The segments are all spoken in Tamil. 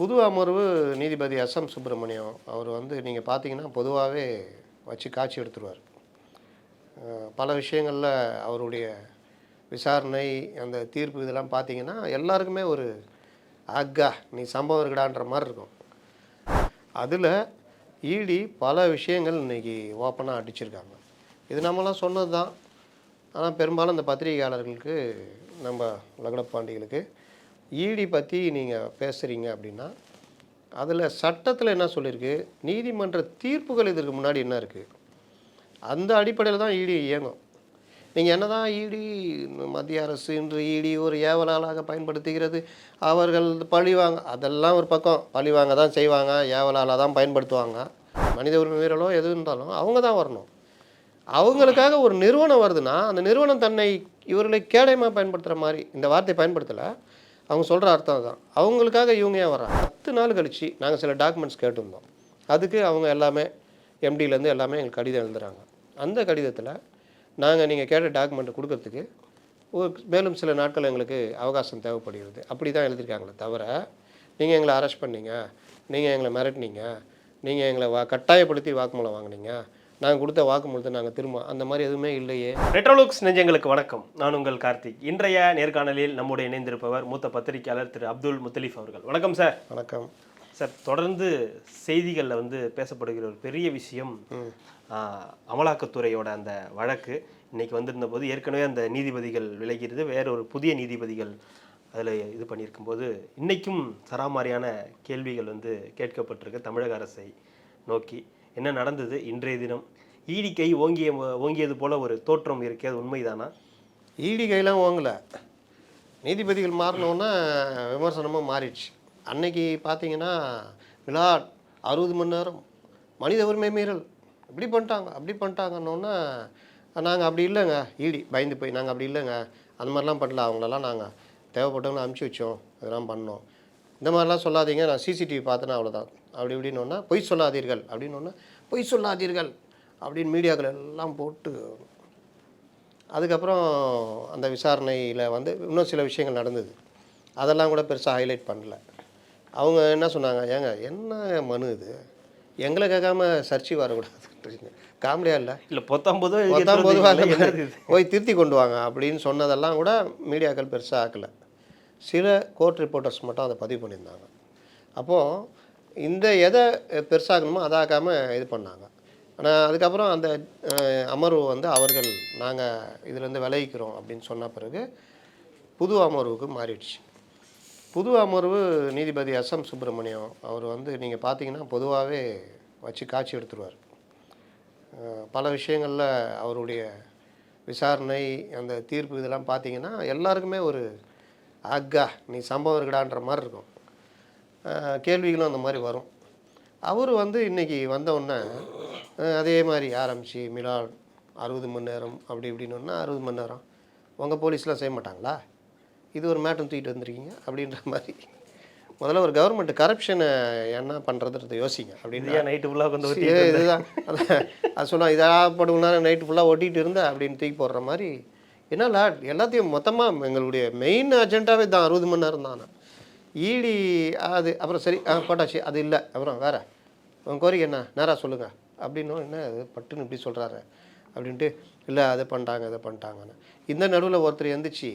புது அமர்வு நீதிபதி எஸ் எம் சுப்பிரமணியம் அவர் வந்து நீங்கள் பார்த்தீங்கன்னா பொதுவாகவே வச்சு காட்சி எடுத்துருவார். பல விஷயங்களில் அவருடைய விசாரணை அந்த தீர்ப்பு இதெல்லாம் பார்த்தீங்கன்னா எல்லாருக்குமே ஒரு அக்கா நீ சம்பவம் இருக்கடான்ற மாதிரி இருக்கும். அதில் இடி பல விஷயங்கள் இன்னைக்கு ஓப்பனாக அடிச்சிருக்காங்க. இது நம்மலாம் சொன்னது தான் ஆனால் பெரும்பாலும் இந்த பத்திரிகையாளர்களுக்கு நம்ம லகடப்பாண்டிகளுக்கு ஈடி பற்றி நீங்கள் பேசுகிறீங்க அப்படின்னா அதில் சட்டத்தில் என்ன சொல்லியிருக்கு நீதிமன்ற தீர்ப்புகள் இதற்கு முன்னாடி என்ன இருக்குது அந்த அடிப்படையில் தான் ஈடி இயங்கும். நீங்கள் என்ன தான் இடி மத்திய அரசு இன்று இடி ஒரு ஏவலாளாக பயன்படுத்துகிறது அவர்கள் பழிவாங்க அதெல்லாம் ஒரு பக்கம். பழிவாங்க தான் செய்வாங்க ஏவலாளாக தான் பயன்படுத்துவாங்க. மனித உரிமை வீரலோ எது இருந்தாலும் அவங்க தான் வரணும். அவங்களுக்காக ஒரு நிறுவனம் வருதுன்னா அந்த நிறுவனம் தன்னை இவர்களை கேடயமாக பயன்படுத்துகிற மாதிரி இந்த வார்த்தை பயன்படுத்தலை அவங்க சொல்கிற அர்த்தம் தான் அவங்களுக்காக இவங்க ஏன் வர்றாங்க? பத்து நாள் கழித்து நாங்கள் சில டாக்குமெண்ட்ஸ் கேட்டிருந்தோம். அதுக்கு அவங்க எல்லாமே எம்டிலேருந்து எல்லாமே எங்களுக்கு கடிதம் எழுதுறாங்க. அந்த கடிதத்தில் நாங்கள் நீங்கள் கேட்ட டாக்குமெண்ட் கொடுக்கறதுக்கு ஒரு மேலும் சில நாட்கள் எங்களுக்கு அவகாசம் தேவைப்படுகிறது. அப்படி தான் எழுதியிருக்காங்களே தவிர நீங்கள் எங்களை அரெஸ்ட் பண்ணீங்க நீங்கள் எங்களை மிரட்டினீங்க நீங்கள் எங்களை வா கட்டாயப்படுத்தி வாக்குமூலம் வாங்குனீங்க நாங்கள் கொடுத்த வாக்குமூலத்தை நாங்கள் திரும்ப அந்த மாதிரி எதுவுமே இல்லையே. ரெட்ரோலுக்ஸ் நெஞ்சங்களுக்கு வணக்கம். நான் உங்கள் கார்த்திக். இன்றைய நேர்காணலில் நம்முடைய இணைந்திருப்பவர் மூத்த பத்திரிகையாளர் திரு அப்துல் முத்தலீஃப் அவர்கள். வணக்கம் சார். வணக்கம். சார் தொடர்ந்து செய்திகளில் வந்து பேசப்படுகிற ஒரு பெரிய விஷயம் அமலாக்கத்துறையோட அந்த வழக்கு. இன்னைக்கு வந்திருந்த போது ஏற்கனவே அந்த நீதிபதிகள் விலகிறது வேற ஒரு புதிய நீதிபதிகள் அதில் இது பண்ணியிருக்கும்போது இன்னைக்கும் சராமாரியான கேள்விகள் வந்து கேட்கப்பட்டிருக்கு தமிழக அரசை நோக்கி. என்ன நடந்தது? இன்றைய தினம். ஈடி கை ஓங்கிய ஓங்கியது போல ஒரு தோற்றம் இருக்கே அது உண்மைதானா? ஈடி கையெல்லாம் ஓங்கலை. நீதிபதிகள் மாறினோன்னா விமர்சனமாக மாறிடுச்சு. அன்னைக்கு பார்த்தீங்கன்னா விழா அறுபது மணி நேரம். மனித உரிமை மீறல். இப்படி பண்ணிட்டாங்க அப்படி பண்ணிட்டாங்கன்னொன்னே நாங்கள் அப்படி இல்லைங்க. ஈடி பயந்து போய் நாங்கள் அப்படி இல்லைங்க. அந்த மாதிரிலாம் பண்ணல. அவங்களெல்லாம் நாங்கள் தேவைப்பட்டவங்களை அனுப்பிச்சி வச்சோம். இதெல்லாம் பண்ணோம். இந்த மாதிரிலாம் சொல்லாதீங்க. நான் சிசிடிவி பார்த்தேன்னா அவ்வளோதான் அப்படி இப்படின்னு பொய் சொல்லாதீர்கள் அப்படின்னு பொய் சொல்லாதீர்கள் அப்படின்னு மீடியாக்கள் எல்லாம் போட்டு அதுக்கப்புறம் அந்த விசாரணையில் வந்து இன்னும் சில விஷயங்கள் நடந்தது. அதெல்லாம் கூட பெருசாக ஹைலைட் பண்ணல. அவங்க என்ன சொன்னாங்க ஏங்க என்ன மனு இது? எங்களை கேட்காம சர்ச்சை வரக்கூடாது காமெடியாக இல்லை? இல்லை பத்தொன்பதோ மொத்தம் பொதுவாக போய் திருத்தி கொண்டு வாங்க அப்படின்னு சொன்னதெல்லாம் கூட மீடியாக்கள் பெருசாக ஆக்கலை. சில கோர்ட் ரிப்போர்ட்டர்ஸ் மட்டும் அதை பதிவு பண்ணியிருந்தாங்க. அப்போது இந்த எதை பெருசாகணுமோ அதாக்காமல் இது பண்ணாங்க. ஆனால் அதுக்கப்புறம் அந்த அமர்வு வந்து அவர்கள் நாங்கள் இதுலேருந்து விளைவிக்கிறோம் அப்படின்னு சொன்ன பிறகு புது அமர்வுக்கு மாறிடுச்சு. புது அமர்வு நீதிபதி எஸ் எம் சுப்பிரமணியம் அவர் வந்து நீங்கள் பார்த்தீங்கன்னா பொதுவாகவே வச்சு காட்சி எடுத்துருவார். பல விஷயங்களில் அவருடைய விசாரணை அந்த தீர்ப்பு இதெல்லாம் பார்த்தீங்கன்னா எல்லாருக்குமே ஒரு அக்கா நீ சம்பவம் இருக்கடான்ற மாதிரி இருக்கும். கேள்விகளும் அந்த மாதிரி வரும். அவர் வந்து இன்றைக்கி வந்தவுடனே அதே மாதிரி ஆரம்பித்து மிலால் அறுபது மணி நேரம் அப்படி இப்படின்னு அறுபது மணி நேரம். உங்கள் போலீஸ்லாம் செய்ய மாட்டாங்களா? இது ஒரு மேட்டம் தூக்கிட்டு வந்திருக்கீங்க அப்படின்ற மாதிரி. முதல்ல ஒரு கவர்மெண்ட் கரப்ஷனை என்ன பண்ணுறதுன்றத யோசிங்க அப்படின்னு. நைட்டு ஃபுல்லாக வந்து இதுதான். அது சொன்னா இதெல்லாம் படுங்க நேரம் நைட்டு ஃபுல்லாக ஒட்டிகிட்டு இருந்த அப்படின்னு தூக்கி போடுற மாதிரி. என்னடா எல்லாத்தையும் மொத்தமாக எங்களுடைய மெயின் அஜெண்டாவே தான் அறுபது மணி நேரம் தான் ஈடி அது அப்புறம் சரி ஆ போட்டாச்சு. அது இல்லை. அப்புறம் வேற. உன் கோரிக்கை என்ன? நேராக சொல்லுங்கள் அப்படின்னும் என்ன அது பட்டுன்னு இப்படி சொல்கிறாரு அப்படின்ட்டு இல்லை அதை பண்ணிட்டாங்க இதை பண்ணிட்டாங்கன்னு. இந்த நடுவில் ஒருத்தர் எந்திரிச்சு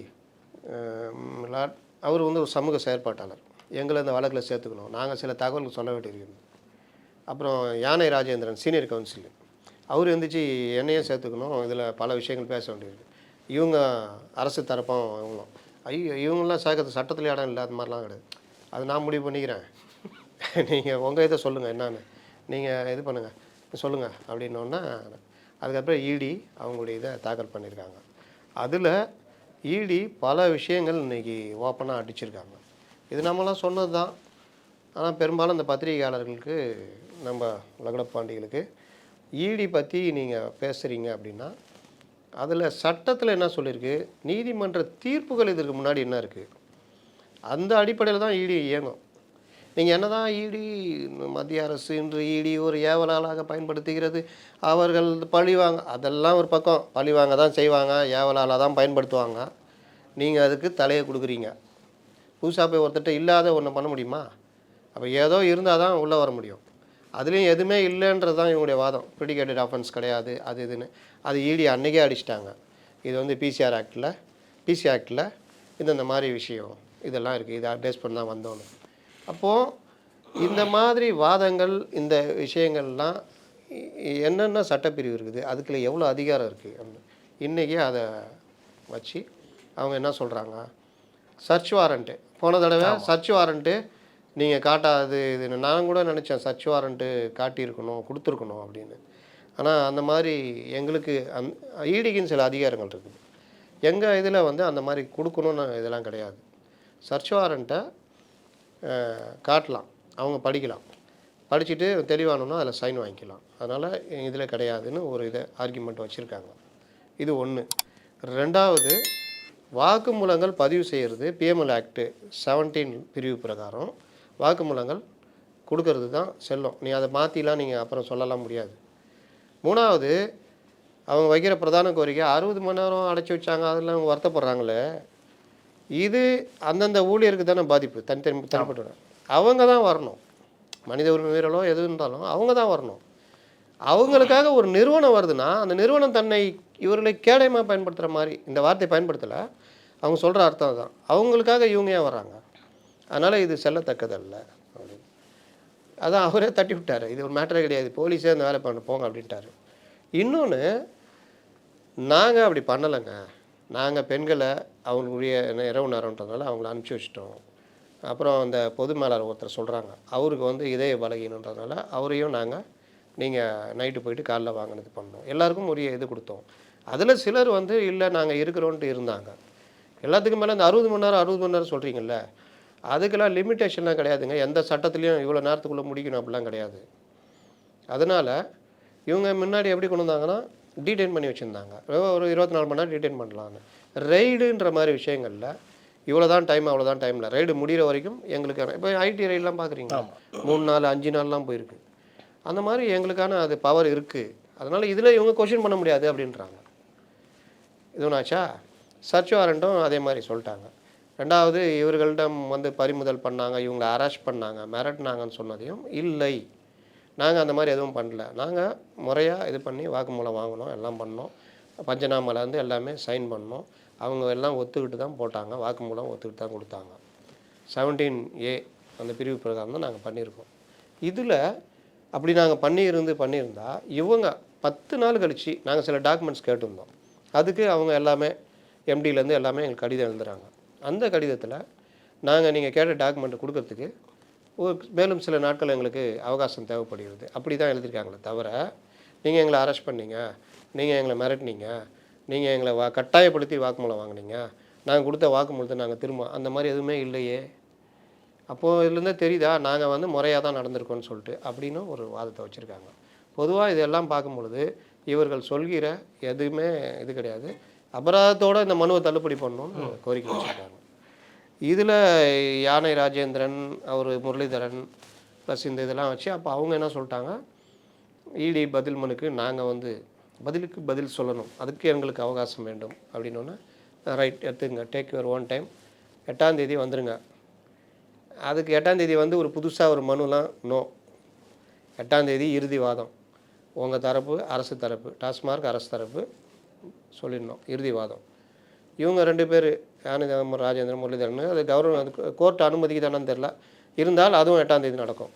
அவர் வந்து ஒரு சமூக செயற்பாட்டாளர். எங்களை இந்த வழக்கில் சேர்த்துக்கணும். நாங்கள் சில தகவல்கள் சொல்ல வேண்டியிருக்கிறது அப்புறம் யானை ராஜேந்திரன் சீனியர் கவுன்சில் அவர் எந்திரிச்சு என்னையும் சேர்த்துக்கணும். இதில் பல விஷயங்கள் பேச வேண்டியிருக்கு இவங்க அரசு தரப்பும் இவங்களும். ஐயோ இவங்கெல்லாம் சேர்க்கறது சட்டத்தில் இடம் இல்லை அது மாதிரிலாம் கிடையாது. அது நான் முடிவு பண்ணிக்கிறேன். நீங்கள் உங்கள் இதை சொல்லுங்கள் என்னென்னு. நீங்கள் இது பண்ணுங்கள் சொல்லுங்கள் அப்படின்னோன்னா அதுக்கப்புறம் இடி அவங்களுடைய இதை தாக்கல் பண்ணியிருக்காங்க. அதில் இடி பல விஷயங்கள் இன்னைக்கு ஓப்பனாக அடிச்சிருக்காங்க. இது நம்மலாம் சொன்னது தான் ஆனால் பெரும்பாலும் இந்த பத்திரிகையாளர்களுக்கு நம்ம லகடப்பாண்டிகளுக்கு இடி பற்றி நீங்கள் பேசுகிறீங்க அப்படின்னா அதில் சட்டத்தில் என்ன சொல்லியிருக்கு? நீதிமன்ற தீர்ப்புகள் இதற்கு முன்னாடி என்ன இருக்குது அந்த அடிப்படையில் தான் இடி இயங்கும். நீங்கள் என்ன தான் இடி மத்திய அரசு இன்று இடி ஒரு ஏவலாளாக பயன்படுத்துகிறது. அவர்கள் பழிவாங்க அதெல்லாம் ஒரு பக்கம். பழிவாங்க தான் செய்வாங்க ஏவலாளாக தான் பயன்படுத்துவாங்க. நீங்கள் அதுக்கு தலையை கொடுக்குறீங்க. புதுசாக போய் ஒருத்தர்கிட்ட இல்லாத ஒன்று பண்ண முடியுமா? அப்போ ஏதோ இருந்தால் தான் உள்ளே வர முடியும். அதுலேயும் எதுவுமே இல்லைன்றது தான் இவங்களுடைய வாதம். ப்ரிடிகேட்டட் ஆஃபன்ஸ் கிடையாது அது இதுன்னு. அது இடி அன்றைக்கே அடிச்சிட்டாங்க. இது வந்து பிசிஆர் ஆக்டில் பிசி ஆக்டில் இந்தந்த மாதிரி விஷயம். இதெல்லாம் இருக்குது இதை பண்ணி தான் வந்தோன்னு. அப்போது இந்த மாதிரி வாதங்கள் இந்த விஷயங்கள்லாம் என்னென்ன சட்டப்பிரிவு இருக்குது அதுக்குள்ள எவ்வளோ அதிகாரம் இருக்குது இன்றைக்கி அதை வச்சு அவங்க என்ன சொல்கிறாங்க சர்ச் வாரண்ட்டு போன தடவை சர்ச் வாரண்ட்டு நீங்கள் காட்டாது இது நான் கூட நினச்சேன் சர்ச் வாரண்ட்டு காட்டியிருக்கணும் கொடுத்துருக்கணும் அப்படின்னு. ஆனால் அந்த மாதிரி எங்களுக்கு அந் ஈடிக்குன்னு சில அதிகாரங்கள் இருக்குது. எங்கள் இதில் வந்து அந்த மாதிரி கொடுக்கணும்னு இதெல்லாம் கிடையாது. சர்ச் வாரண்ட்டை காட்டலாம். அவங்க படிக்கலாம். படிச்சுட்டு தெளிவானோன்னா அதில் சைன் வாங்கிக்கலாம். அதனால் இதில் கிடையாதுன்னு ஒரு இதை ஆர்கியூமெண்ட் வச்சுருக்காங்க. இது ஒன்று ரெண்டாவது வாக்குமூலங்கள் பதிவு செய்கிறது பிஎம்எல் ஆக்ட்டு செவன்டீன் பிரிவு பிரகாரம். வாக்குமூலங்கள் கொடுக்கறது தான் செல்லும். நீ அதை மாற்றிலாம் நீங்கள் அப்புறம் சொல்லலாம் முடியாது. மூணாவது அவங்க வைக்கிற பிரதான கோரிக்கை அறுபது மணி நேரம் அடைச்சி வச்சாங்க அதில் அவங்க வருத்தப்படுறாங்களே. இது அந்தந்த ஊழியருக்கு தானே பாதிப்பு தனித்தனி தனிப்பட்ட அவங்க தான் வரணும். மனித உரிமை மீறலோ எது இருந்தாலும் அவங்க தான் வரணும். அவங்களுக்காக ஒரு நிறுவனம் வருதுன்னா அந்த நிறுவனம் தன்னை இவர்களை கேடயமாக பயன்படுத்துகிற மாதிரி இந்த வார்த்தை பயன்படுத்தலை. அவங்க சொல்கிற அர்த்தம் தான் அவங்களுக்காக இவங்க ஏன் வர்றாங்க? அதனால் இது செல்லத்தக்கதல்ல. அப்படின்னு அதான் அவரே தட்டி விட்டார். இது ஒரு மேட்டரே கிடையாது. போலீஸே அந்த வேலை பண்ண போங்க அப்படின்ட்டாரு. இன்னொன்று நாங்கள் அப்படி பண்ணலைங்க. நாங்கள் பெண்களை அவங்களுடைய இரவு நேரம்ன்றதுனால அவங்கள அனுப்பிச்சி வச்சிட்டோம். அப்புறம் அந்த பொது மேலாளர் ஒருத்தர் சொல்கிறாங்க அவருக்கு வந்து இதய பலகீனன்றதுனால அவரையும் நாங்கள் நீங்கள் நைட்டு போயிட்டு காலைல வாங்கினது பண்ணோம் எல்லாருக்கும் உரிய இது கொடுத்தோம். அதில் சிலர் வந்து இல்லை நாங்கள் இருக்கிறோன்ட்டு இருந்தாங்க. எல்லாத்துக்கும் மேலே இந்த அறுபது மணி நேரம் அறுபது மணி நேரம் சொல்கிறீங்கல்ல அதுக்கெல்லாம் லிமிட்டேஷன்லாம் கிடையாதுங்க. எந்த சட்டத்துலேயும் இவ்வளோ நேரத்துக்குள்ளே முடிக்கணும் அப்படிலாம் கிடையாது. அதனால் இவங்க முன்னாடி எப்படி கொண்டு வந்தாங்கன்னா டீடைன் பண்ணி வச்சுருந்தாங்க. ஒரு இருபத்தி நாலு மணி நேரம் டீடைன் பண்ணலான்னு ரெய்டுன்ற மாதிரி விஷயங்களில் இவ்வளோ தான் டைம் அவ்வளோ தான் டைமில் ரைடு முடிகிற வரைக்கும் எங்களுக்கான இப்போ ஐடி ரைடெலாம் பார்க்குறீங்க மூணு நாள் அஞ்சு நாள்லாம் போயிருக்கு. அந்த மாதிரி எங்களுக்கான அது பவர் இருக்குது அதனால் இதில் இவங்க கொஷின் பண்ண முடியாது அப்படின்றாங்க. இதுனாச்சா சர்ச் வாரண்ட்டும் அதே மாதிரி சொல்லிட்டாங்க. ரெண்டாவது இவர்களிடம் வந்து பறிமுதல் பண்ணாங்க இவங்களை அரெஸ்ட் பண்ணாங்க மிரட்டினாங்கன்னு சொன்னதையும் இல்லை. நாங்கள் அந்த மாதிரி எதுவும் பண்ணல. நாங்கள் முறையாக இது பண்ணி வாக்குமூலம் வாங்கினோம் எல்லாம் பண்ணோம். பஞ்சநாமலேருந்து எல்லாமே சைன் பண்ணோம். அவங்க எல்லாம் ஒத்துக்கிட்டு தான் போட்டாங்க. வாக்குமூலம் ஒத்துக்கிட்டு தான் கொடுத்தாங்க. செவன்டீன் ஏ அந்த பிரிவு பிரகாரம் தான் நாங்கள் பண்ணியிருக்கோம். இதில் அப்படி நாங்கள் பண்ணியிருந்து பண்ணியிருந்தா இவங்க பத்து நாள் கழித்து நாங்கள் சில டாக்குமெண்ட்ஸ் கேட்டிருந்தோம். அதுக்கு அவங்க எல்லாமே எம்டியிலேருந்து எல்லாமே எங்களுக்கு கடிதம் எழுதுறாங்க. அந்த கடிதத்தில் நாங்கள் நீங்கள் கேட்ட டாக்குமெண்ட் கொடுக்கறதுக்கு மேலும் சில நாட்கள் எங்களுக்கு அவகாசம் தேவைப்படுகிறது. அப்படி தான் எழுதியிருக்காங்களே தவிர நீங்கள் எங்களை அரெஸ்ட் பண்ணீங்க நீங்கள் எங்களை மிரட்டினீங்க நீங்கள் எங்களை வா கட்டாயப்படுத்தி வாக்குமூலம் வாங்குனீங்க நாங்கள் கொடுத்த வாக்குமூலத்தை நாங்கள் திரும்ப அந்த மாதிரி எதுவுமே இல்லையே. அப்போது இதுலேருந்தே தெரியுதா நாங்கள் வந்து முறையாக தான் நடந்திருக்கோம்னு சொல்லிட்டு அப்படின்னு ஒரு வாதத்தை வச்சுருக்காங்க. பொதுவாக இதெல்லாம் பார்க்கும் பொழுது இவர்கள் சொல்கிற எதுவுமே இது கிடையாது. அபராதத்தோடு இந்த மனுவை தள்ளுபடி பண்ணணும்னு கோரிக்கை வச்சுருக்காங்க. இதில் யானை ராஜேந்திரன் அவர் முரளிதரன் ப்ளஸ் இந்த இதெல்லாம் வச்சு அப்போ அவங்க என்ன சொல்லிட்டாங்க? இடி பதில் மனுக்கு நாங்கள் வந்து பதிலுக்கு பதில் சொல்லணும். அதுக்கு எங்களுக்கு அவகாசம் வேண்டும் அப்படின்னோன்னா ரைட் எடுத்துங்க. டேக் யுவர் ஒன் டைம் எட்டாந்தேதி வந்துடுங்க வந்துருங்க. அதுக்கு எட்டாந்தேதி வந்து ஒரு புதுசாக ஒரு மனுலாம் நோ எட்டாந்தேதி இறுதி வாதம். உங்கள் தரப்பு அரசு தரப்பு டாஸ்மார்க் அரசு தரப்பு சொல்லிடணும். இறுதி வாதம். இவங்க ரெண்டு பேர் யானை ராஜேந்திரன் முரளிதரன். அது கவர்மெண்ட் அது கோர்ட் அனுமதிக்குதானு தெரில இருந்தால் அதுவும் எட்டாம் தேதி நடக்கும்.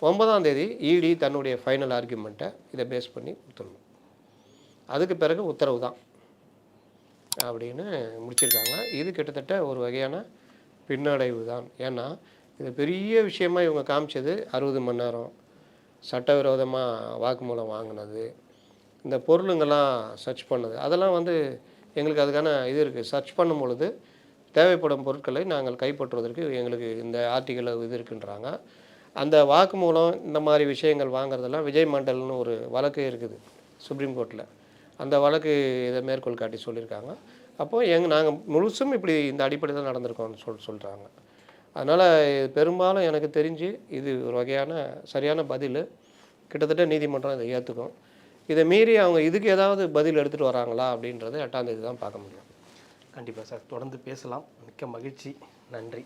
ஒன்பதாம் தேதி இடி தன்னுடைய ஃபைனல் ஆர்கியூமெண்ட்டை இதை பேஸ் பண்ணி கொடுத்துடணும். அதுக்கு பிறகு உத்தரவு தான். அப்படின்னு முடிச்சிருக்காங்க. இது கிட்டத்தட்ட ஒரு வகையான பின்னடைவு தான். ஏன்னா இது பெரிய விஷயமா இவங்க காமிச்சது அறுபது மணி நேரம். சட்டவிரோதமாக வாக்குமூலம் வாங்கினது. இந்த பொருளுங்கெல்லாம் சர்ச் பண்ணது. அதெல்லாம் வந்து எங்களுக்கு அதுக்கான இது இருக்குது சர்ச் பண்ணும் பொழுது தேவைப்படும் பொருட்களை நாங்கள் கைப்பற்றுவதற்கு எங்களுக்கு இந்த ஆர்டிக்கல் இது இருக்குன்றாங்க. அந்த வாக்குமூலம் இந்த மாதிரி விஷயங்கள் வாங்குறதெல்லாம் விஜய் மண்டல்னு ஒரு வழக்கு இருக்குது சுப்ரீம் கோர்ட்டில் அந்த வழக்கு இதை மேற்கோள் காட்டி சொல்லியிருக்காங்க. அப்போது எங் நாங்கள் முழுசும் இப்படி இந்த அடிப்படையில் தான் நடந்திருக்கோம்னு சொல் சொல்கிறாங்க அதனால் பெரும்பாலும் எனக்கு தெரிஞ்சு இது ஒரு வகையான சரியான பதில். கிட்டத்தட்ட நீதிமன்றம் இதை ஏற்றுக்கும் இதை மீறி அவங்க இதுக்கு ஏதாவது பதில் எடுத்துகிட்டு வராங்களா அப்படின்றத எட்டாம் தேதி தான் பார்க்க முடியும். கண்டிப்பாக சார். தொடர்ந்து பேசலாம். மிக்க மகிழ்ச்சி. நன்றி.